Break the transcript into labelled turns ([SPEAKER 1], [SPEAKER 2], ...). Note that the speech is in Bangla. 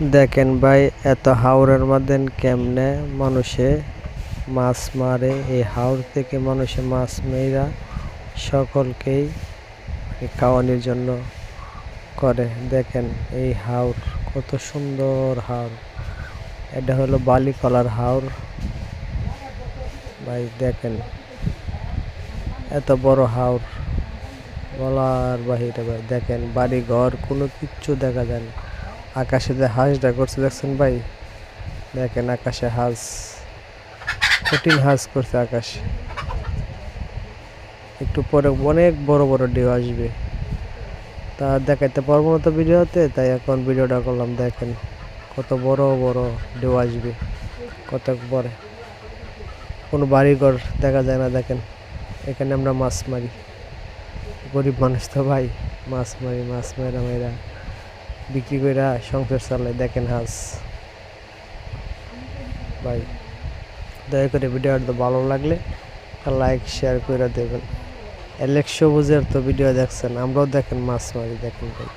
[SPEAKER 1] দেখেন ভাই, এত হাওরের মধ্যে কেমনে মানুষে মাছ মারে? এই হাওর থেকে মানুষে মাছ মেয়েরা সকলকেই খাওয়ানোর জন্য করে। দেখেন এই হাওর, কত সুন্দর হাওর। এটা হলো বালি কলার হাওর। ভাই, দেখেন, এত বড় হাওর। বলার বাহিরে ভাই, দেখেন বাড়ি ঘর কোনো কিচ্ছু দেখা যায় না। আকাশে যে হাঁসটা করছে, দেখছেন ভাই? দেখেন আকাশে হাঁস। কঠিন হাঁস করছে আকাশে। একটু পরে অনেক বড় বড় ঢেউ আসবে। তা দেখাইতে পারব না তো ভিডিওতে, তাই এখন ভিডিওটা করলাম, দেখেন কত বড় বড় ঢেউ আসবে। কত বড় কোনো বাড়িঘর দেখা যায় না, দেখেন। এখানে আমরা মাছ মারি। গরিব মানুষ তো ভাই, মাছ মারি, মাছ মেরা মেরা বিক্রি করে সংসার চালায়। দেখেন হাঁস। ভাই, দয়া করে ভিডিও ভিডিওটা ভালো লাগলে লাইক শেয়ার করে দেবেন। এলেক সবুজের তো ভিডিও দেখছেন, আমরাও দেখেন মাছ মারি, দেখেন ভাই।